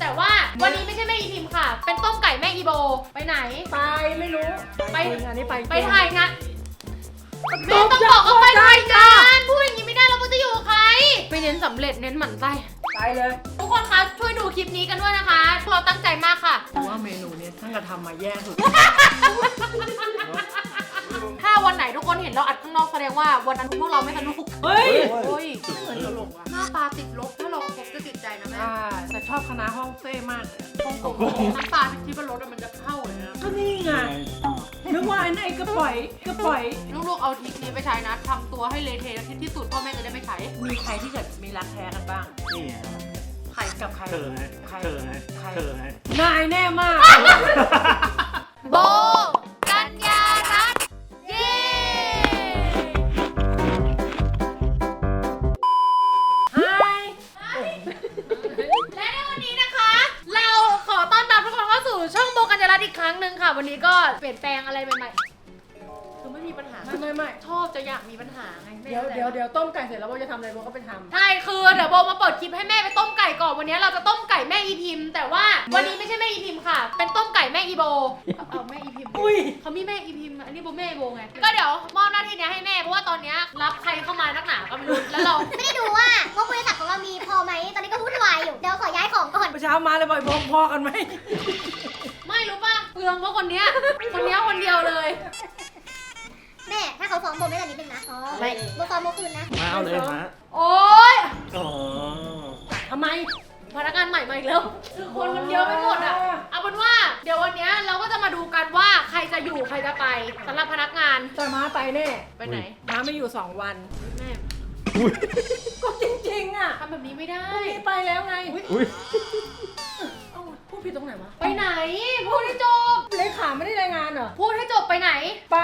แต่ว่าวันนี้ไม่ใช่แม่อีพิมค่ะ เป็นต้มไก่แม่อีโบ ไปไหน ไปไม่รู้ไปจริงอันนี้ไปไปถ่ายงานแม่ต้องบอกว่าไปถ่ายงานพูดอย่างนี้ไม่ได้แล้วมันจะอยู่กับใคร ไม่เน้นสำเร็จเน้นหมั่นไส้ไปเลย ทุกคนคะช่วยดูคลิปนี้กันด้วยนะคะพวกเราตั้งใจมากค่ะผมว่าเมนูนี้ท่านกระทำมาแย่สุด ถ้าวันไหนทุกคนเห็นเราอัดข้างนอกแสดงว่าวันนั้นพวกเราไม่สนุกเฮ้ยโอ้ยเหมือนตลกว่ะหน้าตาติดลบถ้าเราคบจะติดใจนะแม่อ่าแต่ชอบคณะห้องเต้มากเลยน้ำตาที่บนรถอะมันจะเข้าเลยนะก็นี่ไงนึกว่าไอ้นั่นไอ้กระป๋อยกระป๋อย ลูกๆเอาทริคนี้ไปใช้นะทำตัวให้เละเทะที่สุดพ่อแม่จะได้ไม่ใช้มีใครที่จะมีรักแท้กันบ้าง นี่ไงใครกับใคร เธอไงใคร เธอไงใคร เธอไงนายแน่มาก โบ เปลี่ยนแปลงอะไรใหม่ๆคือไม่มีปัญหา ไม่ไม่ไม่ชอบจะอยากมีปัญหาไงแม่เดี๋ยวเดี๋ยวเดี๋ยวต้มไก่เสร็จแล้วโบจะทำอะไรโบก็ไปทำ ใช่คือเดี๋ยวโบมาเปิดคลิปให้แม่ไปต้มไก่ก่อนวันนี้เราจะต้มไก่แม่อีพิมพ์แต่ว่าวันนี้ไม่ใช่แม่อีพิมพ์ค่ะ เป็นต้มไก่แม่อีโบเอาแม่อีพิมพ์อุ้ย เขามีแม่อีพิมพ์อันนี้โบแม่โบไงก็เดี๋ยวมอบหน้าที่เนี้ยให้แม่เพราะว่าตอนเนี้ยรับใครเข้ามานักหนาก็ไม่รู้แล้วเรา ไม่ได้ดูว่างบบริษัทของเรามีพอไหม ตอนนี้ก็วุ่นวายอยู่ เดี๋ยวขอย้ายของก่อน เมื่อเช้ามาเลยบ่อยพอพอกันไหมไม่รู้ป่ะ เปลืองเพราะคนเนี้ย คนเนี้ยคนเดียวเลย แม่ ถ้าเขาฟ้องโบไม่ได้นิดนึงนะอ๋อไม่ โบฟ้องโบคืนนะ มาเอาเลยฮะโอ๊ยอ๋อทำไม พนักงานใหม่มาอีกแล้ว คือคนมันเยอะไปหมดอะ เอาเป็นว่าเดี๋ยววันเนี้ยเราก็จะมาดูกันว่าใครจะอยู่ใครจะไปสำหรับพนักงาน แต่มาไปแน่ไปไหนมาไม่อยู่สองวัน แม่ก็จริงๆอะทำแบบนี้ไม่ได้พรุ่งนี้ไปแล้วไง อุ้ยเอ้าพู ดผิดตรงไหนวะ ไปไหน พูดให้จบ เลขาไม่ได้รายงานเหรอ พูดให้จบไปไหน ไป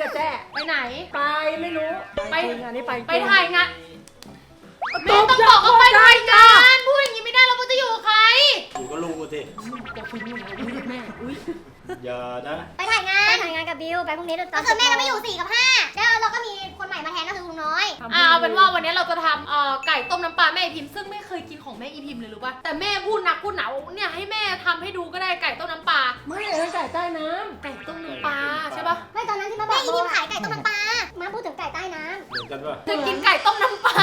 กับแจ้ไปไหน ไปไม่รู้ไป จริงอันนี้ไปจริงไปถ่ายงานตแม่บต้องจ้ะบอกว่าไปถ่ายจ้ะงานพูดอย่างนี้ไม่ได้แล้วมันจะอยู่กับใคร อยู่กับลุงกูสิ จะคุยอยู่อุ้ยแม่อุ้ย อย่านะไปถ่ายงาน ไปถ่ายงานกับบิวไปพรุ่งนี้ก็คือแม่เราไม่อยู่4กับ5แล้วเราก็มีคนใหม่มาแทนก็คือลุงน้อย อ่าเอาเป็นว่าวันนี้เราจะทำเอ่อไก่ต้มน้ำปลาแม่อีพิมพ์ซึ่งไม่เคยกินของแม่อีพิมพ์เลยรู้ป่ะแต่แม่พูดหนักพูดหนาว่าเนี่ยให้แม่ทำให้ดูก็ได้ไก่ต้มน้ำปลาไม่อันนั้นไก่ใต้น้ไก่ต้มน้ำปลาใช่ป่ะไม่ตอนนั้นที่มาบอกแม่อีพิมขายไก่ต้มน้ำปลา มาพูดถึงไก่ใต้น้เหมือนกันป่ะจะกินไก่ต้มน้ำปลา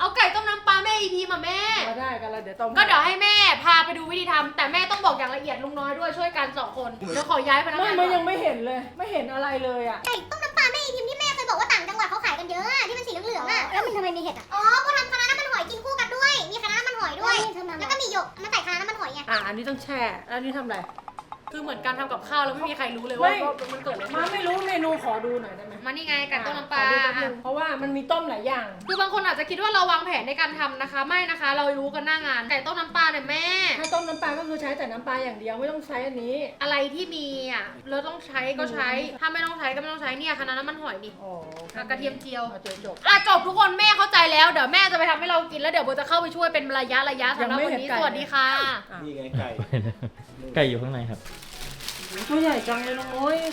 เอาไก่ต้มน้ำปลาแม่อีพิมพ์มาแม่ำมาได้กันแล้วเดี๋ยวต้มก็เดี๋ยวให้แม่พาไปดูวิธีทำแต่แม่ต้องบอกอย่างละเอียดลุงน้อยด้วยช่วยกันสองคนเดี๋ยวขอย้ายพนักไม่งานมันยังไม่เห็นเลย ไม่เห็นอะไรเลยอะำไก่ต้มน้ำปลาแม่อีพิมที่แม่เคยบอกว่าต่างจังหวัดเขาขายกันเยอะอะที่เป็นสีเหลืองๆอะแล้วมันทำไมมีเห็ดอะอ๋อโบทำคณะน้ำมันหอยกินคู่กันด้วย มีคณะน้ำมันหอยด้วย แล้วก็มีหยกมาใส่คณะน้ำมันหอยไง อะอันนี้ต้องแช่แล้วอันนี้ทำอะไร คือเหมือนการทำกับข้าวแล้วไม่มีใครรู้เลยว่าไม่ ว่ามันเกิดอะไรมาขึ้นไม่รู้เมนูขอดูหน่อยได้ไหมมานี่ไงไก่ต้มน้ำปลาขอดูแป๊บนึงเพราะว่ามันมีต้มหลายอย่าง คือบางคนอาจจะคิดว่าเราวางแผนในการทำนะคะ ไม่นะคะ เรารู้กันหน้างานไก่ต้มน้ำปลาเนี่ยแม่ ถ้าต้มน้ำปลาก็คือใช้แต่น้ำปลาอย่างเดียวไม่ต้องใช้อันนี้ อะไรที่มีอะเราต้องใช้ก็ใช้ ถ้าไม่ต้องใช้ก็ไม่ต้องใช้เนี่ยคณะน้ำมันหอยดิอ๋ออะกระเทียมเจียว อาจบจบ อะจบทุกคนแม่เข้าใจแล้วเดี๋ยวแม่จะไปทำให้เรากินแล้วเดี๋ยวโบจะเข้าไปช่วยเป็นระยะระยะสำหรับวันนี้สวัสดีค่ะอะ นี่ไงไก่ ไก่อยู่ข้างในครับตัวใหญ่จังเลยน้องน้อยอะ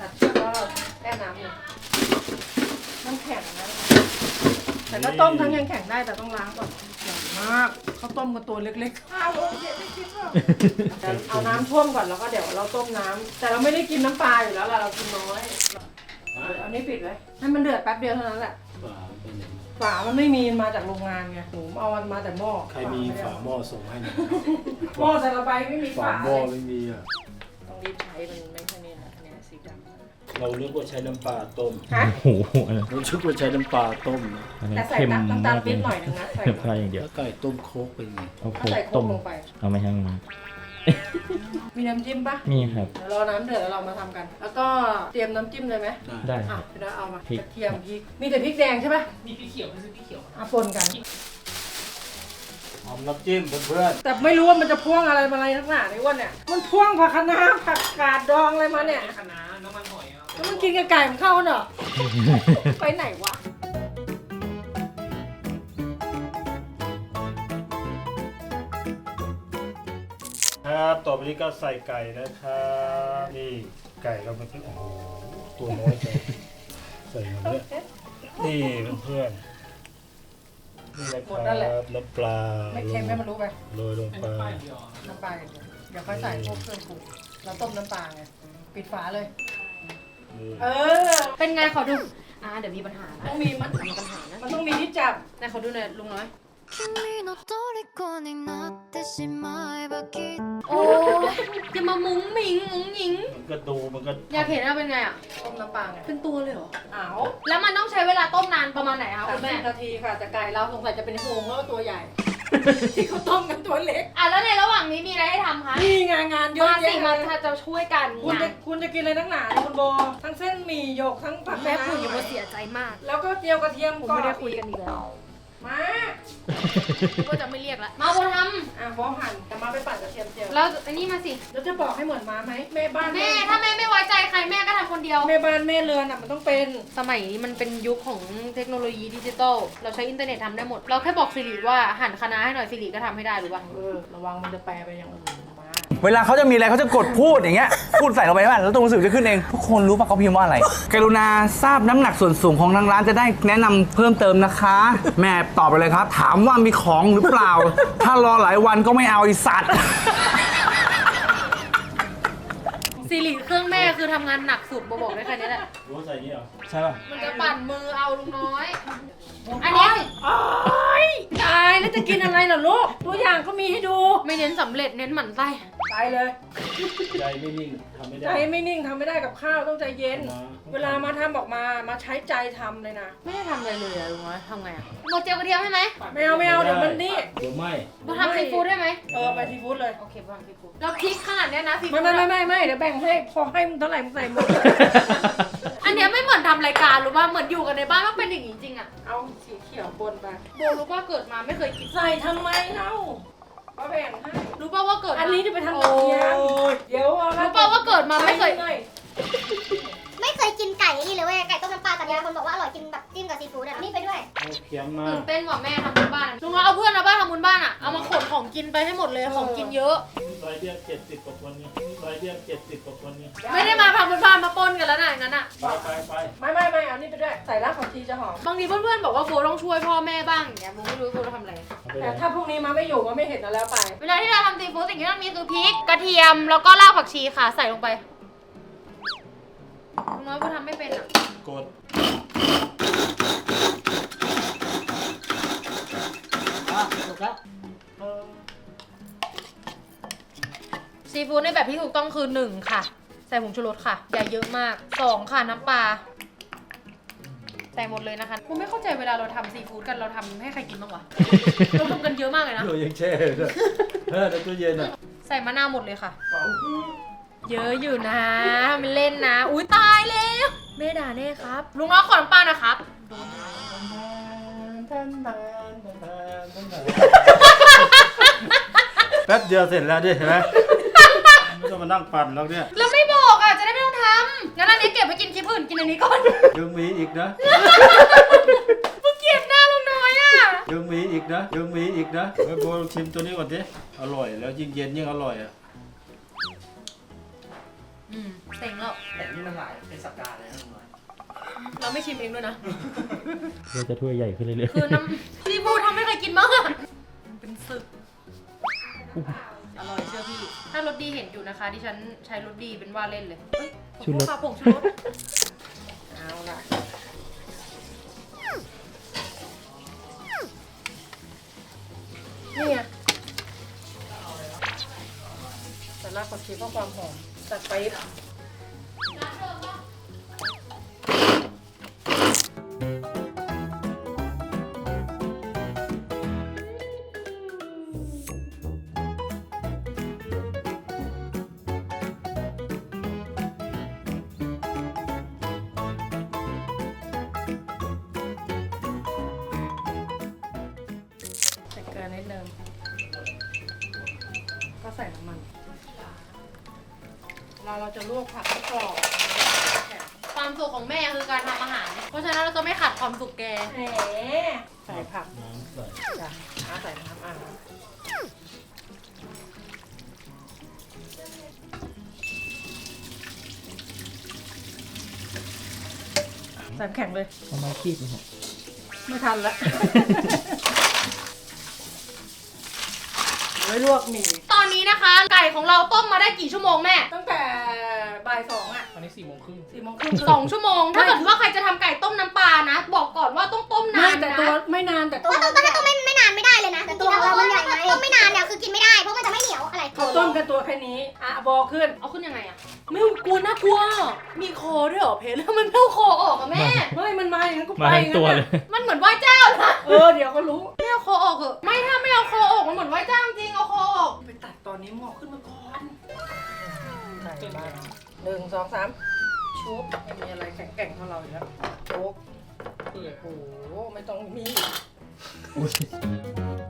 ตัดเชือกแล้วเราแช่น้ำเลยน้ำแข็งนะแต่ถ้าต้มทั้งยังแข็งได้แต่ต้องล้างก่อนใหญ่มากเขาต้มกันตัวเล็กๆอ้าวโอเคไม่คิดว่าเอาน้ำท่วมก่อนแล้วก็เดี๋ยวเราต้มน้ำแต่เราไม่ได้กินน้ำปลาอยู่แล้วล่ะเรากินน้อยเอานี้ปิดไว้ให้มันเดือดแป๊บเดียวเท่านั้นแหละฝาไปไหนฝามันไม่มีมาจากโรงงานไงหนูเอามันมาแต่หม้อใครมีฝาหม้อส่งให้หน่อยหม้อแต่ละใบไม่มีฝาฝาหม้อเลยไม่มีอะ ต้องรีบใช้มันไม่ใช่นี่นะเนี่ยสีดำเรานึกว่าใช้น้ำปลาต้มฮะโอ้โหอันนั้นเราชุกว่าใช้น้ำปลาต้มนะอันนั้แต่นใส่เค็มน้ำตาลมากเลปี๊ยบหน่อยหนึงนะใส่เค็มพลายอย่างเดียวแล้วไก่ต้มโคกเป็นไงโอ้โหก็ใส่โคกต้มลงไปเอาไหมครับมี น้ำจิ้มปะมีครับ เดี๋ยวรอน้ำเดือดแล้วเรามาทำกัน แล้วก็เตรียมน้ำจิ้มเลยไหมได้ได้คอะรับ เดี๋ยวเอามาพริก กระเทียมพริก มีแต่พริกแดงใช่ปะมีพี่เขียวไม่ซื้อพี่เขียวอะปนกัน หอมน้ำจิ้มเพื่อนแต่ไม่รู้ว่ามันจะพ่วงอะไรมาอะไรนักหนาในอ้วันเนี่ย มันพ่วงผักคะน้าผักกาดดองอะไรมาเนี่ย คณะน้ำมันหอยอะแล้วมันกินกับไก่มันเข้ากันเหรอ ไปไหนวะ ๆครับ ต่อไปนี้ก็ใส่ไก่นะครับ นี่ไก่เรามันโอ้โหตัวน้อยจังใส่มาเนี่ยนี่เพื่อนนี่แหละคหมรัดนั่นแหละบน้ำปลาไม่เค็มให้มันรู้ไปโรยลงอันไปนี้ป้ายเดียวอะน้ำปลาอย่างเดียวเดี๋ยวค่อยใส่พวกเครื่องปรุงเราต้มน้ำปลาไงปิดฝาเลย นี่เออ เป็นไงขอดู อ่า เดี๋ยวมีปัญหานะต้องมีมันมีปัญหานะมันต้องมีที่จับไหนขอดูหน่อยลุงน้อย โอ้ยอยังมามุ้งมิงมุ้งหญิง มันก็ดูมันก็อยากเห็นล้วเป็นไงอะ ต้มน้ำปลาไงเป็นตัวเลยเหรอ อ้าวแล้วมันต้องใช้เวลาต้มนานประมาณไหนคะสามคุณสิแม่บนาทีค่ะ แต่ไก่เราสงสัยจะเป็นโคงเพราะว่าตัวใหญ่ ที่เขาต้มกันตัวเล็ก อะแล้วในระหว่างนี้มีอะไรให้ทำคะนี่านงานเยอะมาสิแยะมาเลยจะช่วยกันคุณจะคุณจะกินอะไรทั้งหนาเนี่คุณโบ ทั้งเส้นหมี่หยกทั้งผักแม่คุณอย่ามาเสียใจมากแล้วก็เจียวกระเทียมผมกรอไม่ได้คุยกันอีกแล้ว มาก็จะไม่เรียกละมาบนทอะบอหั่นแต่มาไปปั่นกระเทียมเจียวำแล้วอันนี้มาสิ แล้วจะบอกให้เหมือนม้าไหมแม่บ้านแม่ถ้าแม่ไม่ไว้ใจใครแม่ก็ทำคนเดียว แม่บ้านแม่เรือนอะมันต้องเป็นสมัยนี้มันเป็นยุคของเทคโนโลยีดิจิตอลเราใช้อินเทอร์เน็ตทำได้หมด เราแค่บอกสิริว่าหั่นคะน้าให้หน่อยสิริก็ทำให้ได้หรือป่ะเออระวังมันจะแปลไปอย่างอื่นมา เวลาเขาจะมีอะไรเขาจะกดพูดอย่างเงี้ย พูดใส่ลงไปบ้างแล้วตัวหนังสือจะขึ้นเอง ทุกคนรู้ป่ะเขาพิมพ์ว่าอะไร กรุณาทราบน้ำหนักส่วนสูงของทางร้านจะได้แนะนำเพิ่มเติมนะคะ แม่ตอบไปเลยครับ ถามว่ามีของหรือเปล่า ถ้ารอหลายวันก็ไม่เอาไอสัตว์ สิริเครื่องแม่คือทำงานหนักสุดบอกได้แค่นี้แหละรู้ใส่อย่างนี้เหรอใช่ป่ะ มันจะปั่นมือเอาลุงน้อย อันนี้โอ๊ยตายแล้วจะกินอะไรเหรอลูก ตัวอย่างก็มีให้ดู ไม่เน้นสำเร็จเน้นหมั่นไส้ ไปเลยใจไม่นิ่งทำไม่ใจได้ไม่นิ่งทำไม่ได้กับข้าวต้องใจเย็นนะเวลามาทำออกมามาใช้ใจทำเลยนะไม่ได้ทำอะไรเลยอะลุงน้อยทำไงอะโมเจียวกระเทียมใช่ไหมไม่เอาไม่เอาเดี๋ยวมันนี่เดี๋ยวไม่โมทำซีฟู้ดได้ไหมเออไปซีฟู้ดเลยโอเคทำซีฟู้ดแล้วพริกขนาดเนี้ยนะซีฟู้ไม่ดไม่อะไม่ไม่ไม่เดี๋ยวแบ่งให้พอให้มึงเท่าไหร่มึงใส่หมดอันเนี้ยไม่เหมือนทำรายการหรือว่าเหมือนอยู่กันในบ้านมันเป็นอย่างนี้จริงอะเอาสีเขียวบนไปโบรู้ว่าเกิดมาไม่เคยกินใส่ทำไมเล่า ก็แบ่งให้รู้ป่าว่าเกิดมาอันนี้จะไปทำกระเทียมเดี๋ยวเอาละรู้ป่าว่าเกิดมาไม่เคย หน่อไม่เคยกินไก่นี่เลยเว้ยไก่ต้มน้ำปลาแต่มีคนบอกว่าอร่อยกินแบบจิ้มกับซีฟู้ดอะนี่ไปด้วย เอาเคียงมาตื่นเต้นกว่าแม่ทำบุญบ้านอะลุงน้อยเอาเพื่อนมาบ้านทำบุญบ้านอะเอามาขนของกินไปให้หมดเลย ของกินเยอะซอยเดียวเจ็ดสิบกว่าคนเนี่ย ซอยเดียวเจ็ดสิบกว่าคนเนี่ยไม่ได้มาทำบุญบ้านมาปนกันแล้วนะอย่างนั้นอะไปไปไปไม่ไม่ไม่เอานี่ไปด้วยใส่รากผักชีจะหอม บางทีเพื่อนๆบอกว่าโฟต้องช่วยพ่อแม่บ้างอย่างเงี้ยโบไม่รู้โฟจะทำอะไร เอาไปแต่เลยถ้าพรุ่งนี้มาไม่อยู่มาไม่เห็นนะแล้วไป เวลาที่เราทำซีฟู้ดสิ่งที่ต้องมีคือพริกกระเทียมแล้วก็รากผักชีค่ะใส่ลงไปลุงน้อยโบทำไม่เป็นอะกด ซีฟู้ดในแบบที่ถูกต้องคือหนึ่งค่ะ ใส่ผงชูรสค่ะ อย่าเยอะมากสองค่ะน้ำปลาใส่หมดเลยนะคะผมไม่เข้าใจเวลาเราทำซีฟู้ดกันเราทำให้ใครกินบ้างวะ เราทำกันเยอะมากเลยนะโอ้ยังแช่เลยเออในตู้เย็นอะใส่มะนาวหมดเลยค่ะ เยอะอยู่นะมันเล่นนะ อุ้ยตายแล้วแม่ด่าแน่ครับ ลุงน้อยขอน้ำปลานะครับ แป๊บเดียวเสร็จแล้วดิเห็นไหม ไม่ต้องมานั่งปั่นแล้วเนี่ยแล้วไม่บอกอะ จะได้ไม่ต้องทำงั้นอันนี้เก็บไปกินคลิปอื่นกินอันนี้ก่อน ยังมีอีกนะ มึงเกลียดหน้าลุงน้อยอะ ยังมีอีกนะ ยังมีอีกนะเฮ้ยโบลองชิมตัวนี้ก่อนดิอร่อยแล้วยิ่งเย็นยิ่งอร่อยอะอืมเซ็งแล้ว แต่นี่มันหลายเป็นสัปดาห์เลยนะลุงน้อยเราไม่ชิมเองด้วยนะ เราจะถ้วยใหญ่ขึ้นเรื่อยคือน้ำซีฟู้ดทำให้ใครกินบ้างอะมันเป็นศึก อร่อยเชื่อพี่ ถ้ารสดีเห็นอยู่นะคะดิฉันใช้รสดีเป็นว่าเล่นเลยเฮ้ยผชูงรสค่ะผงชูรสเอาล่ะนี่ไงใส่รากผักชีเพื่อความหอมจัดไป เราเราจะลวกผักให้กรอบความสุขของแม่คือการทำอาหาร เพราะฉะนั้นเราจะไม่ขัดความสุขแก แหมใส่ผักน้ำใส่จ้ะอาใส่น้ำอะใส่น้ำแข็งเลยๆเอาไม้คีบนะครับไม่ทันแล้วไว้ลวกหมี่ตอนนี้นะคะ ไก่ของเราต้มมาได้กี่ชั่วโมงแม่ ตั้งแต่ บ่ายสองอะตอนนี้สี่โมงครึ่งสี่โมงครึ่งสองชั่วโมง ถ้าเกิดว่าใครจะทำไก่ต้มน้ำปลานะ บอกก่อนว่าต้องต้มนาไม่นแต่นะตัวไม่นานแต่ตัวว่าต้มต้มถ้าต้มไม่ไม่นานไม่ได้เลยนะแต่ตัวเรามันใหญ่ไงต้มไม่นานเนี่ยคือกินไม่ได้เพราะมันจะไม่เหนียวอะไรเขาต้มกันตัวแค่นี้อะบอขึ้นเอาขึ้นยังไงอะไม่กลัวน่ากลัว มีคอด้วยเหรอเพลแล้วมันไม่เอาคอออกอะแม่ เฮ้ยมันมาอย่างนั้นก็มาไปทั้งตัวเลยมันเหมือนไหว้เจ้านะเออเดี๋ยวก็รู้ไม่เอาคอออกเหอะไม่ถ้าไม่เอาคอออกมันเหมือนไหว้เจ้าจริงเอาคอออกไปตัดตอนนี้หมอกขึ้นมาก่อน หนึ่งสองสามชุบไม่มีอะไรแข็งๆเท่าเราอยู่แล้วโจ๊กโอ้โห ไม่ต้องมีแล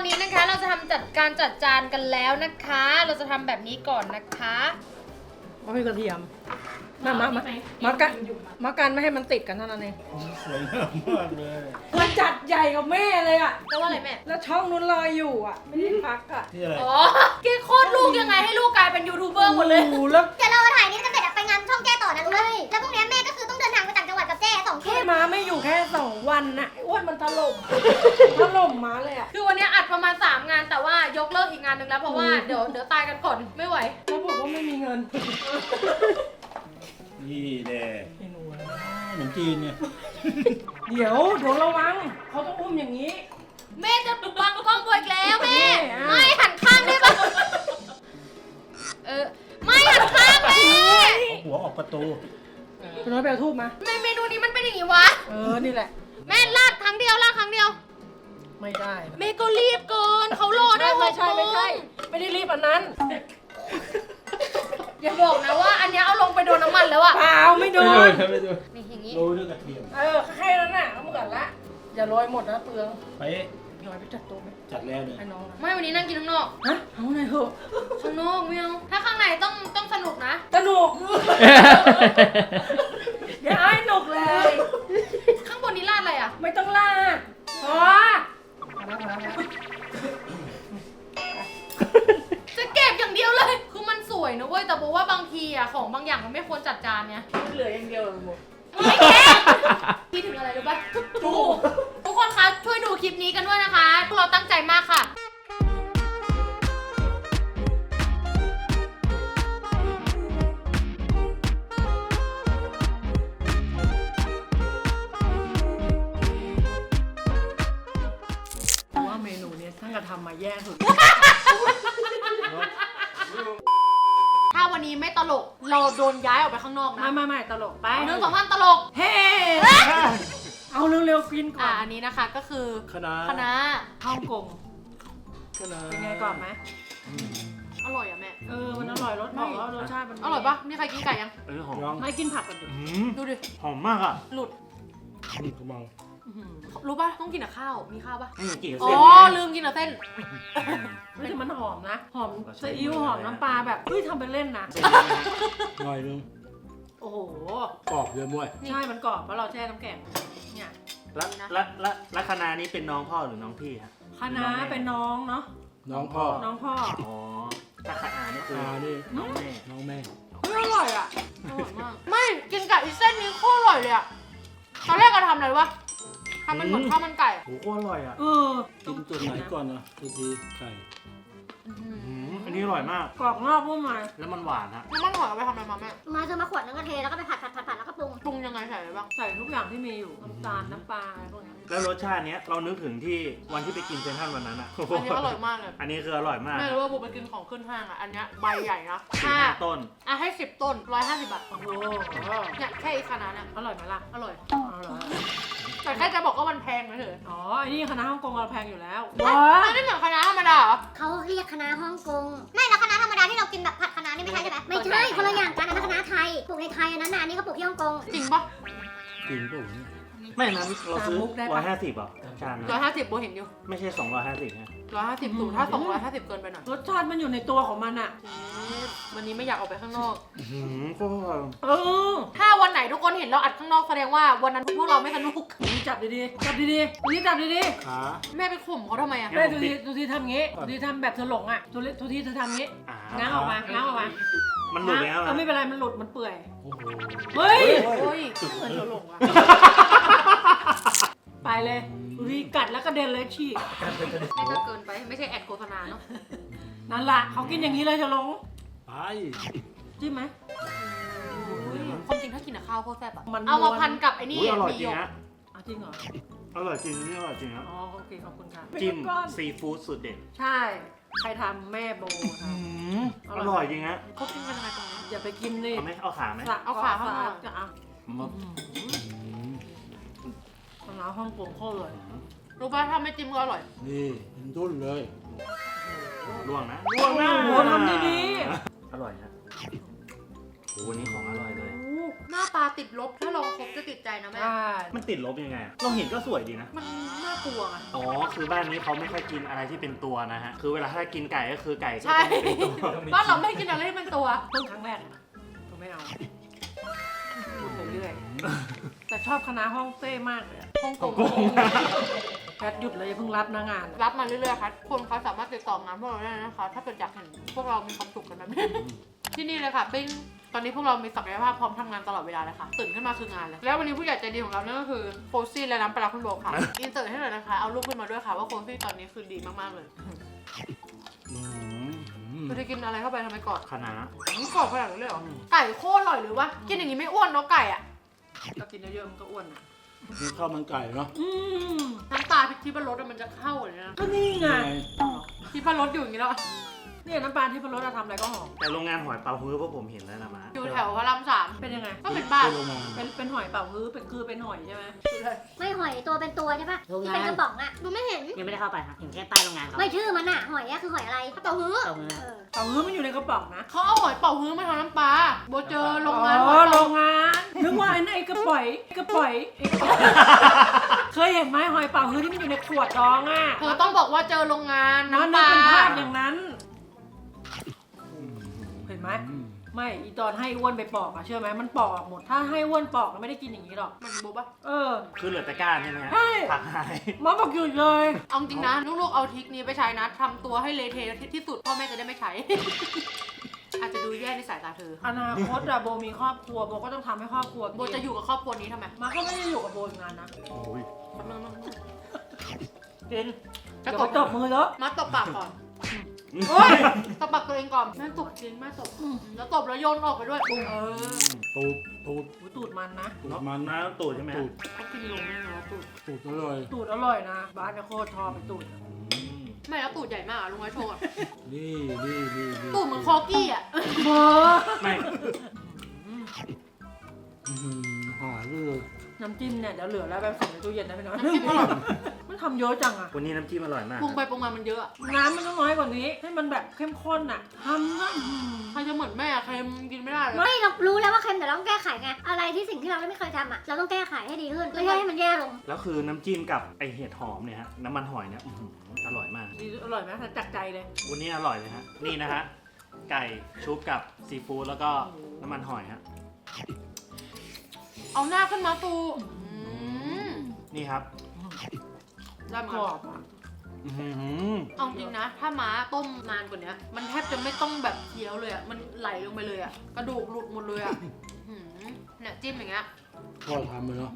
อนนี้นะคะเราจะทำจัดการจัดจานกันแล้วนะคะ เราจะทำแบบนี้ก่อนนะคะมันมีกระเทียมมามามามากันมากันไม่ให้มันติดกันเท่านั้นเองสวยงามมากเลยมันจัดใหญ่กับแม่เลยอะแปลว่าอะไรแม่ แล้วช่องนู้นลอยอยู่อะ ไม่ได้พักอะนี่อะไรอ๋อเกโคตรลูกยังไงให้ลูกกลายเป็นยูทูบเบอร์หมดเลยโอ้โแล้วเดี๋ยวเราถ่ายนี้จะเสร็จอะไปงานช่องแก้ต่อนะรู้ไหมแล้วพรุ่งนี้แม่ก็คือต้อง เดินทางไปต่างจังหวัดกับแจ้สองแค่เทปมาไม่อยู่แค่สองวันน่ะไอ้อ้วนมันถล่ม ถล่มมาเลยอะคือวันนี้อัดประมาณ 3 งานแต่ว่ายกเลิกอีกงานหนึ่งแล้วเพราะว่าเดี๋ยวเดี๋ยวตายกันก่อนไม่ไหว แล้วบอกว่าไม่มีเงินนี่แน่เมนูอะไรขนมจีนเนี่ยเดี๋ยวเดี๋ยวระวัง เขาต้องอุ้มอย่างนี้ แม่จะบังกล้องกูอีกแล้วแม่แม่อะไม่หันข้างได้ปะเออ ไม่หันข้างแม่เอาหัวออกประตู คุณน้อยไปเอาทูบมา ทำไมเมนูนี้มันเป็นอย่างนี้วะ เออ นี่แหละ แม่ลาดครั้งเดียวลาดครั้งเดียว ไม่ได้แม่ก็รีบเกินเขารอได้ไม่หไม่กใช่โมไม่ใช่งไม่ได้รีบอันนั้นอย่าบอกนะว่า อันเนี้ยเอาลงไปโดนน้ำมันแล้วอะเปล่าไม่โดไม่โดนนครับไม่โดนนี่อย่างนี้ โรยด้วยกระเทียมเออแค่นั้นน่ะก็เหมือนละ อย่าโรยหมดนะเปลือง ไป น้อยไปจัดโต๊ะไหมจัดแล้วเนี่ยให้น้องนะไม่วันนี้นั่งกินข้างนอก ฮะเอาหน่อยเถอะข้างนอกไม่เอาถ้าข้างในต้องต้องสนุกนะ สนุกอย่าให้หนุกเลย ข้างบนนี้ราดอะไรอะไม่ต้องลาดพอจะเก็บอย่างเดียวเลย คือมันสวยนะเว้ย แต่บอกว่าบางทีอะของบางอย่างมันไม่ควรจัดจานเนี่ยเหลืออย่างเดียวเลยหมดไม่แค่พี่ถึงอะไรรู้ป่ะถูกทุก คนคะช่วยดูคลิปนี้กันด้วยนะคะพวกเราตั้งใจมากค่ะว่าเมนูเนี้ยท่านกระทำมาแย่สุด ถ้าวันนี้ไม่ตลก เราโดนย้ายออกไปข้างนอกนะไม่ไม่ไม่ตลกไปหนึ่งสองสามตลก เฮ้ เอาเร็วๆกินก่ออ่านอันนี้นะคะก็คือคณะคณะฮ่องกงคณะเป็นไงก่อนไหมอร่อยอะแม่เออมันอร่อยรสบอกแล้วรสชาติมันดีอร่อยปะมีใครกินไก่ยัง เออหอมลองไม่กินผักกันดิอืมดูดิหอมมากอะหลุดนี่กระมังอื้อหือรู้ปะต้องกินกับข้าวมีข้าวปะไม่กี่อ๋เส้อนลืมกินกับเส้นเฮ้ยแต่มันหอมนะ หอมซีอิ๊วหอมน้ำปลาแบบเฮ้ยทำเป็นเล่นนะ หน่อยนึง โอ้โห กรอบเยอะมวยใช่ มันกรอบเพราะเราแช่น้ำแข็งเนี่ยแล้วแล้วแล้วแล้วคณะนี้เป็นน้องพ่อหรือน้องพี่ฮะคณะเป็นน้องเนาะ น้องพ่อน้องพ่ออ๋อถ้าคณะนี่คืออานี่น้องแม่น้องแม่เฮ้ยอร่อยอะ อร่อยมาก ไม่กินกับอีเส้นนี้โคตรอร่อยเลยอะตอนแรกก็ทำอะไรวะทำมันเหมือนข้าวมันไก่โหโคตรอร่อยอะเออกินตัวไหนก่อนนะตัวทีไก่ อืม อันนี้อร่อยมาก กรอบนอกนุ่มในแล้วมันหวานฮะน้ำมันหอยเอาไปทำอะไรมาแม่มาซื้อมาขวดนึงก็เทแล้วก็ไปผัดผัดผัดผัดแล้วก็ปรุง ปรุงยังไงใส่อะไรบ้างใส่ทุกอย่างที่มีอยู่น้ำตาลน้ำปลาอะไรพวกเนี้ยแล้วรสชาติเนี้ยเรานึกถึงที่วันที่ไปกินเซนทรัลวันนั้นอะอันนี้อร่อยมากเลยอันนี้คืออร่อยมากไม่รู้ว่าบูไปกินของขึ้นห้างอะอันเนี้ยใบใหญ่นะสิบห้าห้าต้นอะให้สิบต้นร้อยห้าสิบบาทโอ้โหเนี่ยแค่อีกคณะเนี่ยอร่อยไหมล่ะอร่อยอร่อย แต่แค่จะบอกว่ามันแพงเฉยอ๋อไอ้นี่คณะฮ่องกงเราแพงอยู่แล้วๆว้าไม่ได้เหมือนคณะธรรมดาเหรอ เขาเรียกคณะฮ่องกง ไม่แล้วคณะธรรมดาที่เรากินแบบผัดคณะนี่ไม่ใช่ใช่ไหมไม่ใช่คนละอย่างกันอันนั้นคณะไทย ปลูกในไทยอันนั้นน่ะอันนี้เขาปลูกที่ฮ่องกง จริงปะกินปุ๊บเนี่ยไม่นั้นเราซื้อตามมุกได้ปะร้อยห้าสิบอะจานร้อยนะห้าสิบโบเห็นอยู่ไม่ใช่สองร้อยห้าสิบนะร้อยห้าสิบสูงถ้าสองร้อยห้าสิบเกินไปหน่อยรสชาติมันอยู่ในตัวของมันอะ วันนี้ไม่อยากออกไปข้างนอกอื้อหือโคตรอร่อยเออ ถ้าวันไหนทุกคนเห็นเราอัดข้างนอกแสดงว่าวันนั้นพวกเราไม่สนุกจับดีๆ จับดีๆดูที่จับดีขา แม่ไปข่มเขาทำไมอะๆแม่ดูทีดูทีทำงี้ดูทีทำแบบเธอหลงอะดูทีดูทีเธอทำงี้อ่า ง้างออกมาง้างออกมามันหลุดแล้วเออะอไม่เป็นไร มันหลุด มันเปื่อย โอ้โหเฮ้ย โอ้ยเหมือนเธอหลงอะไปเลยดูทีกัดแล้วก็เด็นเลยฉีกนี่ก็เกินไปไม่ใช่แอดโฆษณาเนาะนั่นละเขากินอย่างนี้เลยเธอหลง ไปจิ้มไหมความจริงถ้ากินกับข้าวโคตรแซ่บอะมันเอามาพันกับไอ้นี่อุ๊ยอร่อยมีจริหยงกฮะอะจริงเหรอ อร่อยจริงนี่อร่อยจริงครับอ๋อโอเคขอบคุณค่ะ จิ้มก้อน ซีฟู้ดสุดเด็ดใช่ ใครทำแม่โบทอื้อหือออร่อยร่อยจริงฮะเขากินกันยังไงตรงนี้ำอย่าไปกินนี่เอาไหมเอาขาไหมสะเอาขาเข้ามา สะจะเอามาขนาดฮ่องกงโคตรเลยรู้ป่ะถ้าไม่จิ้มก็อร่อย นี่เป็นรุ่นเลยล่วงนะโอ้โหทำดี อร่อยฮะโอ้วันนี้ของอร่อยเลย หน้าตาติดลบถ้าลองครบจะติดใจนะๆแม่ใช่มันติดลบยังไงอะเราเห็นก็สวยดีนะ มันน่ากลัวไงอ๋อ คือบ้านนี้เขาไม่ค่อยกินอะไรที่เป็นตัวนะฮะ คือเวลาถ้ากินไก่ก็คือไก่ก็ใช่จะไม่เป็นตัวบ้านเราไม่กินอะไรที่เป็นตัว เพิ่งครั้งแรกอะก็ไม่เอาพูดไปเรื่อย แต่ชอบคณะฮ่องเต้มากเลยอะฮ่องกง แพทหยุดเลยอย่าเพิ่งรับนะงานอะรับมาเรื่อยๆค่ะคนเขาสามารถติดต่องานพวกเราได้นะคะ ถ้าเกิดอยากเห็นพวกเรามีความสุขกันแบบนี้ ที่นี่เลยค่ะปิ้งตอนนี้พวกเรามีศักยภาพพร้อมทำงานตลอดเวลาเลยค่ะ ตื่นขึ้นมาคืองานเลย แล้ววันนี้ผู้ใหญ่ใจดีของเรานั่นก็คือโคซี่และน้ำปลาร้าคุณโบค่ะ อินเสิร์ตให้หน่อยนะคะ เอารูปขึ้นมาด้วยค่ะว่าโคซี่ตอนนี้คือดีมากๆเลยอืมคือที่กินอะไรเข้าไปทำไมกอดคณะนี่กรอบขนาดนั้นเลยเหรอ ไก่โคตรอร่อยหรือวะ กินอย่างนี้ไม่อ้วนเนาะไก่อะก็กินเยอะๆมันก็อ้วนอะ นี่ข้าวมันไก่เนาะอืมน้ำปลาพริกที่ปลารสอะมันจะเข้าเลยนะก็นี่ไง ที่ปลารสอยู่อย่างนี้แล้ว เนี่ยน้ำปลาที่พะโล้เราทำอะไรก็หอม แต่โรงงานหอยเป๋าฮื้อพวกผมเห็นแล้วนะมาอยู่แถวพระรามสามเป็นยังไง ก็เป็นบ้านโรงงานเป็นเป็นหอยเป่าฮื้อเป็นคือเป็นหอยใช่ไหมไม่หอยตัวเป็นตัวใช่ปะโรงที่งานเป็นกระป๋องอะดูไม่เห็น ยังไม่ได้เข้าไปครับเห็นแค่ใต้โรงงานเขาไม่ชื่อมันอะหอยอะคือหอยอะไรเต่าฮื้อ ตรงนี้เออเป่าฮื้อมันอยู่ในกระป๋องนะเขาเอาหอยเป่าฮื้อมาทำน้ำปลาโบเจอโรงงานหอ๋ออยโรเป่างงานนึกว่าไอ้นั่นไอ้กระป๋อยกระป๋อยไอ้กระป๋อยเคยเห็นไหมหอยเป่าฮื้อที่มันอยู่ในขวดดองอะเธอต้องบอกว่าเจอโรงงานนั่นน้ำปน่ะลาเป็นภาพอย่างนั้นเห็ นไหมอืมไม่อีตอนให้อ้วนไปปอกอะเชื่อไหมมันปอกออกหมดถ้าให้อ้วนปอกมันไม่ได้กินอย่างนี้หรอกมันโบปะเออ คือเหลือแต่ก้านใช่ไหมฮะใช่ ผักหาย หมอบอกหยุดเลยเอาจริงนะลูกๆเอาทริกนี้ไปใช้นะทำตัวให้เละเทะที่สุดพ่อแม่จะได้ไม่ใช้ อาจจะดูแย่ในสายตาเธออนาคตอะโบมีครอบครัวโบก็ต้องทำให้ครอบครัวโบจะอยู่กับครอบครัวนี้ทำไมมาก็ไม่ได้อยู่กับโบอีกนานนะโอ้ย กินจะเดี๋ยวตไปบตบมือแล้วมาตบปากก่อน โอ๊ยตบปากตัวเองก่อนแม่ตบจริงแม่ตบแล้วตบแล้วโยนออกไปด้วยเออตูดตูดอุ๊ยตูดมันนะตูดมันน้ำตูดใช่ไหมฮะตูดเขากินลงแน่นอนตูดตูดอร่อยตูดอร่อยนะ บ้านเนี่ยโคตรชอบไปตูดอะอืมไม่แล้วตูดใหญ่มากอะลุงไว้โชว์อะนี่นี่นี่นี่ตูดเหมือนคอกี้อะเบอร์ไม่อื้อหือหายเลย น้ำจิ้มเนี่ยเดี๋ยวเหลือแล้วแบบใส่ในตู้เย็นนะพี่น้อยน้ำจิ้มอร่อย มันทำเยอะจังอะวันนี้น้ำจิ้มอร่อยมากปรุงไปปรุงมามันเยอะอะน้ำมันต้องน้อยกว่านี้ ให้มันแบบเข้มข้นอะทำนะใครจะเหมือนแม่อะใครกินไม่ได้เลยไม่เรารู้แล้วว่าเค็มแต่เราต้องแก้ไขไง อะไรที่สิ่งที่เราไม่เคยทำอะเราต้องแก้ไขให้ดีขึ้น ไม่ใช่ให้มันแย่ลง แล้วคือน้ำจิ้มกับไอเห็ดหอมเนี่ยฮะน้ำมันหอยเนี่ยอื้อหืออร่อยมาก ดีอร่อยไหมจากใจเลย วันนี้อร่อยเลยฮะนี่นะฮะไก่ชุบกับซีฟู้ดแล้วก็น้ำมันหอยฮะ เอาหน้าขึ้นมาตูอืมนี่ครับได้เหมือนกกัรนอบอะอื้อหือเอาจริงนะ ถ้าม้าต้มนานกว่านี้มันแทบจะไม่ต้องแบบเคี้ยวเลยอะมันไหลลงไปเลยอะกระดูกหลุดหมดเลยอะหืมเนี่ยจิ้มอย่างเงี้ยพ่อทำเลยเนาะ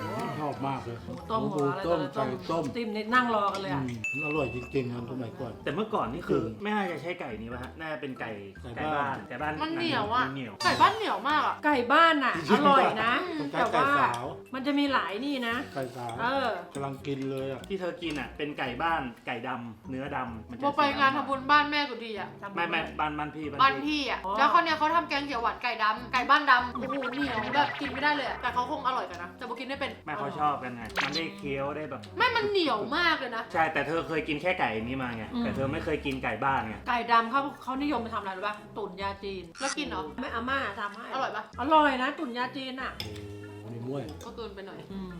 ช อบมากเลยหมูต้มหัวอะไรต้มต่อไก่อะไรต้มติมนี่นั่งรอกันเลยอือะมมันอร่อยจริงๆนะสมัยก่อน แต่เมื่อก่อนนี่คือ ไม่น่าจะใช้ไก่นี้ป่ะฮะน่าจะเป็นไก่ไก่ไก่บ้าบ้าน นไก่บ้านมันเหนียวอะเหนียว ไก่บ้านเหนียวมากอะไก่บ้านน่ะ อร่อยนะ ต้องใช้แต่ไก่ว่าสาว มันจะมีหลายนี่นะ ไก่สาวเออ กำลังกินเลยอะที่เธอกินอะเป็นไก่บ้านไก่ดำเนื้อดำมันจะโบไปงานทำบุญบ้านแม่กูดีอะไม่ไม่บ้านบ้านพี่บ้านพี่อะอ๋อ แล้วเขาเนี่ยเขาทำแกงเขียวหวานไก่ดำไก่บ้านดำโอ้โหเหนียวแบบกินไม่ได้เลยอะแต่เขาคงอร่อยกันนะ แต่โบกินไม่เป็นแม่เขาชอบกันไง มันได้เคี้ยวได้แบบ ไม่มันเหนียวมากเลยนะ ใช่แต่เธอเคยกินแค่ไก่นี้มาไงแต่เธอไม่เคยกินไก่บ้านไง ไก่ดำเขาเขานิยมไปทำอะไรรู้ป่ะตุ๋นยาจีน แล้วกินเหรอแม่อาม่าทำให้อร่อยปะอร่อยนะ ตุ๋นยาจีนอะโอ้โหนี่มุด้วยก็เกินไปหน่อยอืม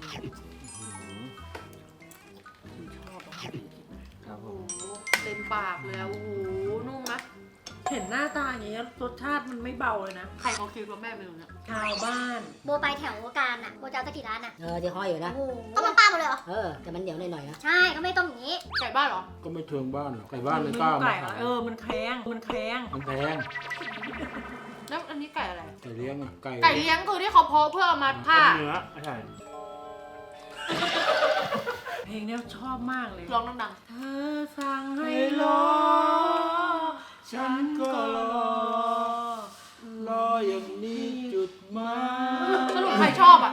ครับผโอ้มโหเต็มปากเลยอะโอ้โหนุ่มนะ เห็นหน้าตาอย่างเงี้ยรสชาติมันไม่เบาเลยนะ ใครเขาคิดว่าแม่เป็นอย่างเนี้ยชาวบ้าน โบไปแถวการอะ โบจะเอาสักกี่ร้านอะเออที่ห้อยอยู่นะ โอ้โหต้มน้ำปลาหมดเลยเหรอ เออ แต่มันเหนียวหน่อยๆนะ ใช่เขาไม่ต้มอย่างนี้ ไก่บ้านเหรอ ก็ไม่เทิงบ้านหรอกไก่บ้านมัไม่ไม่กล้ารู้มาไก่ขายเออ มันแข็งมันแข็งมันแพงแล้วอันนี้ไก่อะไร ไก่เลี้ยงอะไก่ไก่เลี้ยงคือที่เขาเพาะเพื่อเอามาฆ่าเนื้อใช่เพลงเนี้ยชอบมากเลย ร้องดังเธอสั่งให้รอ ฉันก็รอ รออย่างนี้จุดหมายๆสรุปใครชอบอะ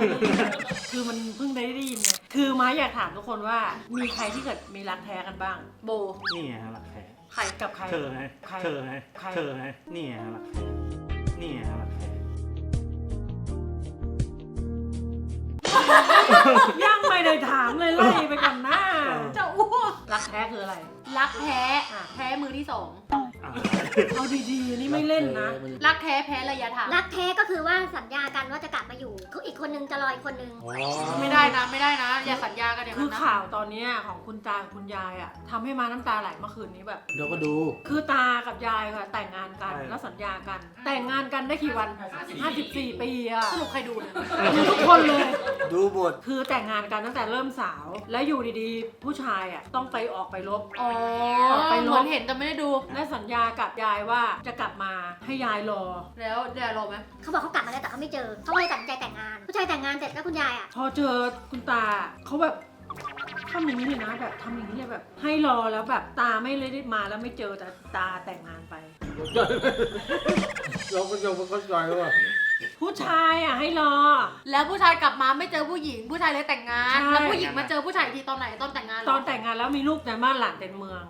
คือมันเพิ่งได้ได้ยินไงคือม้าอยากถามทุกคนว่า มีใครที่เกิดมีรักแท้กันบ้าง โบ นี่ไงฮะหลักแท้ใครกับใคร เธอไงใครเธอไงใคร เธอไงนี่ไงฮะหลักแท้นี่ไงฮะหลักแท้ยังไม่ได้ถามเลยไล่ไปก่อนหน้า จะอ้วกรักแท้คืออะไร รักแท้ อะแพ้มือที่สองอะ เอาดีๆ นี่ไม่เล่นนะ รักแท้แพ้ระยะทางรักแท้ก็คือว่าสัญญากันว่าจะกลับมาอยู่อีกคนนึงจะรออีกคนนึงอ๋อไม่ได้นะไม่ได้นะ อย่าสัญญากันอย่างคืนั้อนนะข่าวตอนเนี้ยของคุณตากับคุณยายอะทำให้มาน้ำตาไหลเมื่อคืนนี้แบบ เดี๋ยวก็ดู คือตากับยายค่ะแต่งงานกันแล้วสัญญากัน แต่งงานกันได้กี่วัน 54 ปีอะสรุปใครดูเนี่ยดูทุกคนเลย ดูบท คือแต่งงานกันตั้งแต่เริ่มสาว แล้วอยู่ดีๆ ผู้ชายอะต้องไปออกไปรบ อ๋อไปลบเหมือนเห็นแต่ไม่ได้ดู และสัญญากับยายว่าจะกลับมาให้ยายรอ แล้วเดี๋ยวรอไหมเขาบอกเขากลับมาแล้วแต่เขาไม่เจอเขาก็เลยตัดสินใจแต่งงาน ผู้ชายแต่งงานเสร็จแล้วคุณยายอะ พอเจอคุณตาเขาแบบทำอย่างนี้เลยนะแบบทำอย่างนี้เลยแบบ ให้รอแล้วแบบตาไม่ได้มาแล้วไม่เจอแต่ตาแต่งงานไป เราก็ยังไม่เข้าใจว่า ผู้ชายอะให้รอ แล้วผู้ชายกลับมาไม่เจอผู้หญิง ผู้ชายเลยแต่งงาน ใช่ แล้วผู้หญิงมาเจอผู้ชายอีกทีตอนไหนตอนแต่งงานเหรตอนแต่งงานแล้วมีลูกในบ้านหลานเต็มเมือง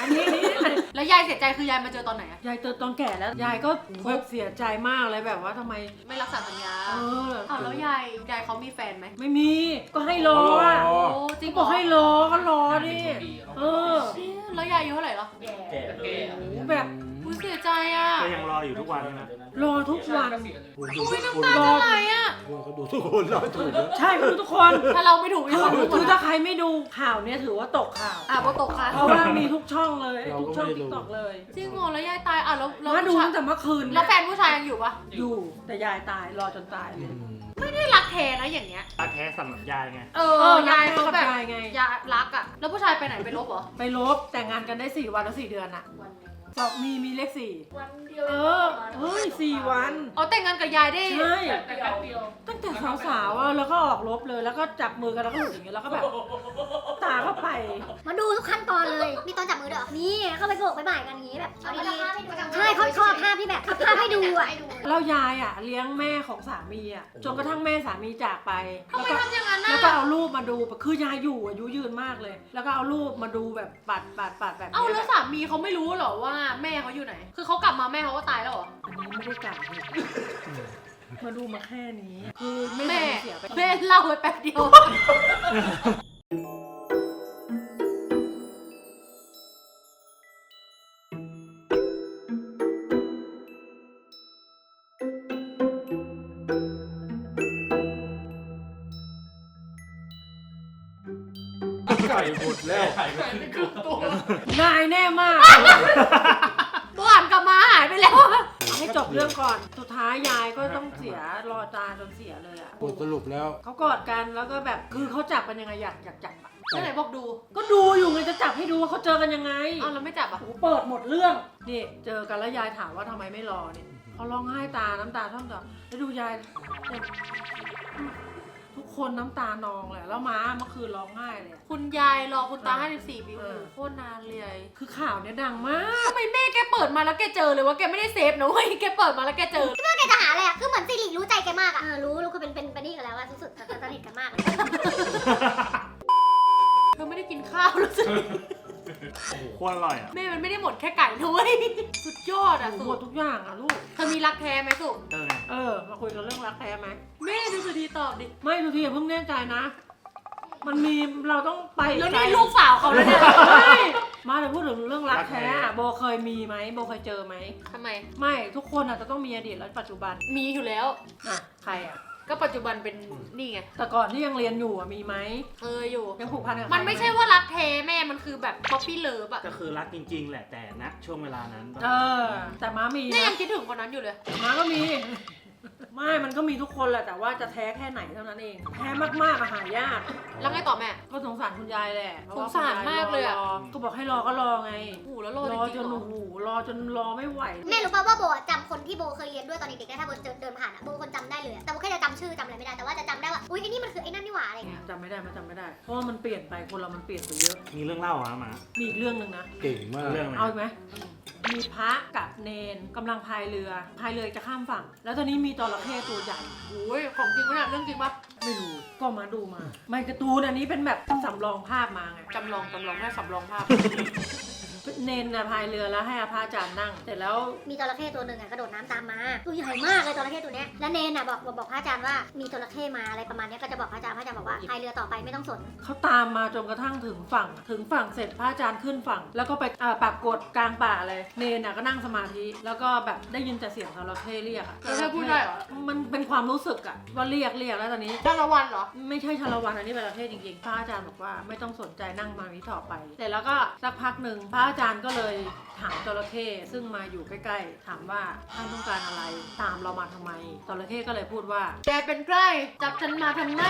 อันนี้อันนี้อันนี้แล้วยายเสียใจคือยายมาเจอตอนไหนอะยายเจอตอนแก่แล้ว ยายก็แบบเสียใจมากเลยแบบว่าทำไม ไม่รักษาสัญญาเออ อ้าวแล้วยายยายเขามีแฟนไหมไม่มี ก็ให้รออะโอ้จริงเขาบอกให้รอก็รอดิ เออเอ๊ะแล้วยายอายุเท่าไหร่เหรอแบบ อุ้ยเสียใจอะ ก็ยังรออยู่ทุกวันนะรอทุกวันคุณดูอุ้ยทุกน้ำคนตาจะไหลอะเขาดูทุกคนเราถูกแล้วใช่ก็ดูทุกคนถ้าเราไม่ถูกมีคือคนรู้หมคืดอถ้าใครไม่ดูข่าวเนี้ยถือว่าตกข่าว อะโบตกค่ะเพราะว่ามีทุกช่องเลยทุกช่องติ๊กต็อกเลยจริงเหรอแล้วยายตายอะแล้วแล้วมาดูผู้ชายตั้งแต่เมื่อคืนแล้วแฟนผู้ชายยังอยู่ปะอยู่แต่ยายตายรอจนตายเลยไม่ได้รักแท้นะอย่างเงี้ยรักแท้สำหรับยายไง เอเอออ ยายเขาแบบยายไง ยายรักอะ แล้วผู้ชายไปไหนไปลบเหรอ ไปลบแต่งงานกันได้สี่วันแล้วสี่เดือนอะวันหนึง สอบมีมีเลขสี่วันเดียวเออเฮ้ยสี่วัน อ๋อแต่งงานกับยายได้ใช่ตั้งแต่สาวๆอะแล้วก็ออกรบเลยแล้วก็จับมือกันแล้วก็อยู่อย่างเงี้ยแล้วก็แบบตาก็ไปมาดูทุกขั้นตอนเลย มีตอนจับมือด้วยเหรอนี่เข้าไปโบกไปบ่ายกันอย่างนี้แบบเอาดีๆใช่เขาชอบภาพที่แบบภาพให้ดูอะแล้วยายอะเลี้ยงแม่ของสามีอะจนกระทั่งแม่สามีจากไปทำแล้วไมก็ ทำอย่างนั้นน่ะแล้วก็เอารูปมาดูคือยายอยู่อายุยืนมากเลย แล้วก็เอารูปมาดูแบบปัดปัดปัดแบบเอ้านี้แล้วแบบสามีเขาไม่รู้เหรอว่าแม่เขาอยู่ไหน คือเขากลับมาแม่เขาก็ตายแล้วเหรอ อันนี้ไม่ได้กล่าวเลยมาดูมาแค่นี้ คือแม่แม่เสียไปแม่เล่าไปแป๊บเดียว รุปแล้วเขากอดกันแล้วก็แบบคือเขาจับกันยังไงอยากอยากจับอะแล้วไหนบอกดูก็ดูอยู่ไงจะจับให้ดูว่าเขาเจอกันยังไงเอ้าแล้วไม่จับอะโอ้โหเปิดหมดเรื่องนี่เจอกันแล้วยายถามว่าทำไมไม่รอเนี่ยเขาร้องไห้ตาน้ำตาท่อมต่อแล้วดูยายเนี่ยทุก คนน้ำตานองเลยแล้วม้าเมื่อคืนร้องไห้เลยอะ คุณยายรอคุณตา อ่า54ปีโอ้โหเออโคตรนานเลยคือข่าวเนี่ยดังมาก ทำไมแม่แกเปิดมาแล้วแกเจอเลยว่าแกไม่ได้เซฟนะเว้ยแกเปิดมาแล้วแกเจอ แกจะหาอะไรอะ คือเหมือนสิริรู้ใจแกมากอะ เออ รู้ รู้คือเป็น เป็น เป็นนี่กันแล้วอะรู้สึกสนิทกันมากเลย เธอไม่ได้กินข้าวรู้สึก โอ้โหโคตรอร่อยอะ แม่มันไม่ได้หมดแค่ไก่นะเว้ยสุดยอดอะหสุมดดทุกอย่างอะลูก เธอมีรักแท้ไหมสุเออไงเออ มาคุยกันเรื่องรักแท้ไหม แม่ดูสุดีตอบดิไม่ดูทีอย่าเพิ่งแน่ใจนะ มันมีเราต้องไปแล้วไกนี่ลูกสาวเขาแล้วเนี่ยไม่มาเดี๋ยวพูดถึงเรื่องรักแท้อะโบเคยมีไหมโบเคยเจอไหม ทำไม ไม่ทุกคนอาจจะต้องมีอดีตและปัจจุบันมีอยู่แล้ว อะใครอะ ก็ปัจจุบันเป็นนี่ไง แต่ก่อนที่ยังเรียนอยู่อะมีไหมเคยอยู่ ยังผูกพันกับใครมันไม่ใช่ว่ารักแท้แม่มันคือแบบป๊อปปี้เลิฟอะก็คือรักจริง ๆ แหละแต่ณช่วงเวลานั้นเออ แต่ม้ามีเนี่ยยันะงคิดถึงคนนั้นอยู่เลย ม้าก็มีไม่มันก็มีทุกคนแหละแต่ว่าจะแท้แค่ไหนเท่านั้นเองแท้มากๆอะหายาก แล้วไงต่อแม่ ก็สงสารคุณยายแหละเพะว่สงสารมากเลยอะ รก็บอกให้รอก็รอไง โอ้โหแล้วรอรจอริง จๆนเหรโอ้อโหรอจนรอไม่ไหว แม่รู้ป่าวว่าโบอะจำคนที่โบเคยเรียนด้วยตอนเด็กๆได้ถ้าโบเดินเดินผ่านอะโบคนจำได้เลยอะแต่โบแค่จะจำชื่อจำอะไรไม่ได้แต่ว่าจะจำได้ว่าอุ้ยไอ้นี่มันคือไอ้นั่นนี่หว่าอะไรเงี้ยจำไม่ได้มันจำไม่ได้ เพราะว่ามันเปลี่ยนไปคนเรามันเปลี่ยนไปเยอะ มีเรื่องเล่าอะมามีอีกเรื่องหนึ่งนะ เก่งมากเรื่องอะไรเอาอีกไหม มีพระกับเนนกำลังพายเรือพายเรือจะข้ามฝั่ง แล้วตอนนี้มีจระเข้ตัวใหญ่ โอ้ยของจริงปะเนี่ยเรื่องจริงปะไม่รู้ก็มาดูมา ไม่การ์ตูนอันนี้เป็นแบบสำรองภาพมาไงจำลองจำลองแค่สำรองภาพ เนนนะพายเรือแล้วให้อาพระอาจารย์นั่ง เสร็จแล้วมีจระเข้ตัวหนึ่งอะกระโดดน้ำตามมาตัวใหญ่มากเลยจระเข้ตัวเนี้ยแล้วเนนอะบอกบอกบอกพระอาจารย์ว่ามีจระเข้มาอะไรประมาณเนี้ยก็จะบอกพระอาจารย์พระอาจารย์บอกว่าพายเรือต่อไปไม่ต้องสน เขาตามมาจนกระทั่งถึงฝั่ง ถึงฝั่งเสร็จพระอาจารย์ขึ้นฝั่ง แล้วก็ไปอ่าปรากฏกลางป่าเลย เนนน่ะก็นั่งสมาธิ แล้วก็แบบได้ยินแต่เสียงจระเข้เรียกอะจระเข้พูดได้เหรอ มันเป็นความรู้สึกอะว่าเรียกเรียกแล้วตอนนี้ ชาละวันเหรอ ไม่ใช่ชาละวันอันนี้เป็นประเทศจริงๆพระอาจารย์บอกว่าไม่ต้องสนใจนั่งมาวิต่อไป เสร็จแล้วก็สักพักหนึ่งพระอาจารย์ก็เลยถามจระเข้ซึ่งมาอยู่ใกล้ ๆ ถามว่าท่านต้องการอะไรตามเรามาทำไมจระเข้ก็เลยพูดว่า แกเป็นใครจับฉันมาทำไม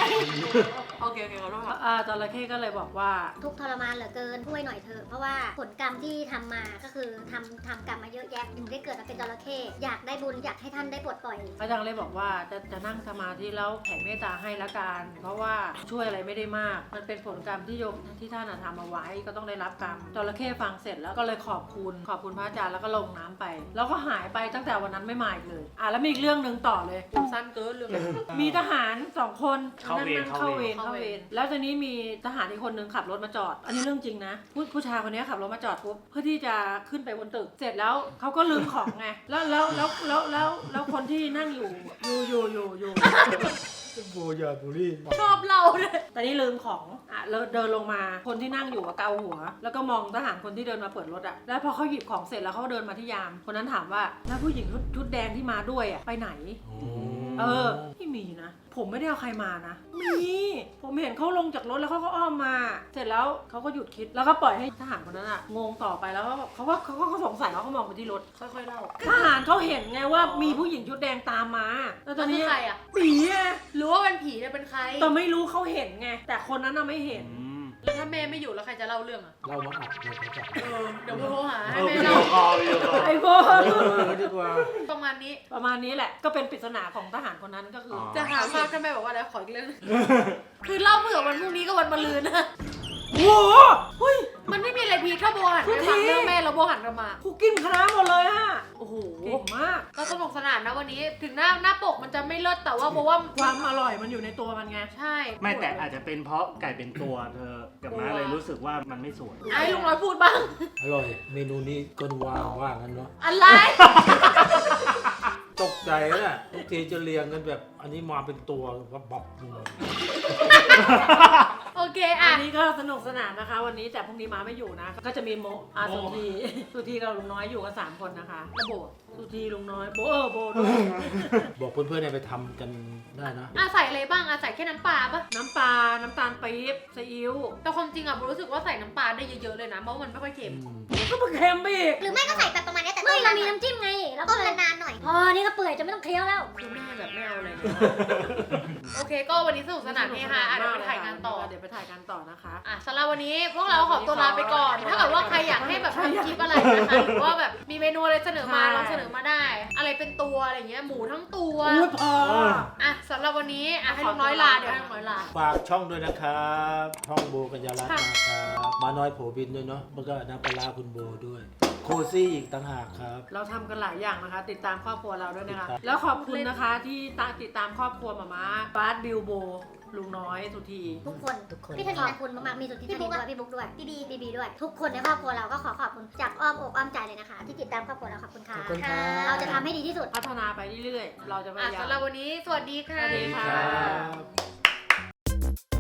โอเคโอเคขอโทษครับอ่าจระเข้ก็เลยบอกว่า ทุกข์ทรมานเหลือเกินช่วยหน่อยเถอะเพราะว่าผลกรรมที่ทำมาก็คือทำทำกรรมมาเยอะแยะถึงได้เกิดมาเป็นจระเข้อยากได้บุญอยากให้ท่านได้ปลดปล่อยพระอาจารย์เลยบอกว่าจะจะนั่งสมาธิแล้วแผ่เมตตาให้ละกันเพราะว่าช่วยอะไรไม่ได้มาก มันเป็นผลกรรมที่โยมที่ท่านอะทำเอาไว้ก็ต้องได้รับกรรมจระเข้ฟังเสร็จแล้วก็เลยขอบคุณขอบคุณพระอาจารย์แล้วก็ลงน้ำไป แล้วก็หายไปตั้งแต่วันนั้นไม่มาอีกเลย อะแล้วมีอีกเรื่องหนึ่งต่อเลยอยู่สั้นเกินเรื่องเลยมีทหารสองคนเข้าเวรนั่งเข้าเข้าเวเวร รเข้าเวรแล้วตอนนี้มีทหารอีกคนนึงขับรถมาจอด อันนี้เรื่องจริงนะผู้ผู้ชายคนนี้ขับรถมาจอดปุ๊บเพื่อที่จะขึ้นไปบนตึก เสร็จแล้วเขาก็ลืมของไงแล้วแล้วแล้วแล้วแล้วแล้วคนที่นั่งอยู่อยู่อยู่อยู่อยู่ โบยาบุรีชอบเล่าเลยตอนนี้ลืมของอะแล้วเดินลงมา คนที่นั่งอยู่อะเกาหัว แล้วก็มองทหารคนที่เดินมาเปิดรถอะแล้วพอเขาหยิบของเสร็จแล้วเขาก็เดินมาที่ยาม คนนั้นถามว่าแล้วผู้หญิงชุดชุดแดงที่มาด้วยอะไปไหน เออไม่มีนะ ผมไม่ได้เอาใครมานะ มี ผมเห็นเขาลงจากรถแล้วเขาก็อ้อมมา เสร็จแล้วเขาก็หยุดคิดแล้วก็ปล่อยให้ทหารคนนั้นอะงงต่อไปแล้วก็แบบเขาก็เขาก็เขาสงสัยเขาก็มองไปที่รถค่อยๆเล่าทหารเขาเห็นไงว่ามีผู้หญิงชุดแดงตามมา แล้วตอนนี้แล้วคือใครอะปีอะหรือว่าเป็นผีเนี่ยเป็นใคร แต่ไม่รู้เขาเห็นไงแต่คนนั้นน่ะไม่เห็น อืม แล้วถ้าแม่ไม่อยู่แล้วใครจะเล่าเรื่องอะเรามาอัดเราจะจับเออเดี๋ยวโบโทรหาเอให้อแม่วิดีเล่าโอคอลวิดีโอคอล ไอ้โบเออดีกว่า ประมาณนี้ ประมาณนี้แหละก็เป็นปริศนาของทหารคนนั้นก็คืออจะหาภาพถ้าแม่บอกว่าแล้วขออีกเรื่องหนึ่งคือเล่าเผื่อวันพรุ่งนี้กับวันมะรืนนะ โอ้โหเฮ้ย มันไม่มีอะไรพีคถ้าโบหันไปทุกทีฟังเรื่องแม่แล้วโบหันกลับมา กูกินคณะหมดเลยอะโอ้โหเก่งมากก็ สนุกสนานนะวันนี้ ถึงหน้าหน้าปกมันจะไม่เลิศแต่ว่าโบว่าความอร่อยมันอยู่ในตัวมันไง ใช่ ไม่แต่อาจจะเป็นเพราะไก่เป็นตัวเธอกับม้าเลยรู้สึกว่ามันไม่สวย ไอ้ลุงน้อยพูดบ้าง อร่อย เมนูนี้ก็ว่าว่างั้นเนาะ อะไร ตกใจนะทุกทีจะเรียงกันแบบ อันนี้มาเป็นตัวว่าบอกเลยโอ เคอะอันนี้ก็สนุกสนานนะคะ วันนี้แต่พรุ่งนี้มาไม่อยู่นะ ก็จะมีโมอาสุธี สุธีกับลุงน้อยอยู่กันสามคนนะคะแล้วโบสุธีลุงน้อยโบเออโบด้วย บอกเพื่อนๆเนี่ยไปทำกัน ได้นะ อะใส่อะไรบ้างอะใส่แค่น้ำปลาปะน้ำปลา น้ำตาลปี๊บซีอิ๊วแต่ความจริงอะโบรู้สึกว่าใส่น้ำปลาได้เยอะๆเลยนะเพราะว่ามันไม่ค่อยเค็มก็มาเค็มไปอีกหรือไม่ก็ใส่แบบประมาณเนี้ยแต่ไม่เรามีน้ำจิ้มไงแล้วก็นานๆหน่อย พอนี่ก็เปื่อยจะไม่ต้องเคี้ยวแล้ว คือแม่แบบไม่เอาอะไรเลยโอเค ก็วันนี้สนุกสนานเฮฮาอะเดี๋ยวไปถ่ายงานต่อ เดี๋ยวไปถ่ายงานต่อนะคะ อะสำหรับวันนี้พวกเราขอตัวลาไปก่อน ถ้าเกิดว่าใครอยากให้แบบทำคลิปอะไรนะคะ หรือว่าแบบมีเมนูอะไรเสนอมาใช่ ลองเสนอมาได้ อะไรเป็นตัวอะไรเงี้ย หมูทั้งตัว อุ้ยพอ อะสำหรับวันนี้อะให้ลุงน้อยลาเดี๋ยวให้ลุงน้อยลา ฝากช่องด้วยนะครับช่องโบกัญญารัตน์นะครับมาน้อยโผบินด้วยเนาะแล้วก็น้ำปลาร้าคุณโบด้วย โคซี่อีกต่างหากครับ เราทำกันหลายอย่างนะคะ ติดตามครอบครัวเราด้วยนะคะครับแล้วขอบคุณนะคะที่ตามติดตามครอบครัวหมาม้าบาสบิลโบลุงน้อยสุธี ทุกคน ทุกคน พี่ธนินนะคุณมากๆมีสุดที่ธนินด้วยพี่บุ๊กด้วยพี่บีบีบีด้วย ทุกคนในครอบครัวเราก็ขอขอบคุณจากอ้อมอกอ้อมใจเลยนะคะ ที่ติดตามครอบครัวเราขอบคุณค่ะขอบคุณค่ะ เราจะทำให้ดีที่สุด พัฒนาไปเรื่อยๆ เราจะพอะยายามสำหรับวันนี้ สวัสดีค่ะ สวัสดีค่ะครับ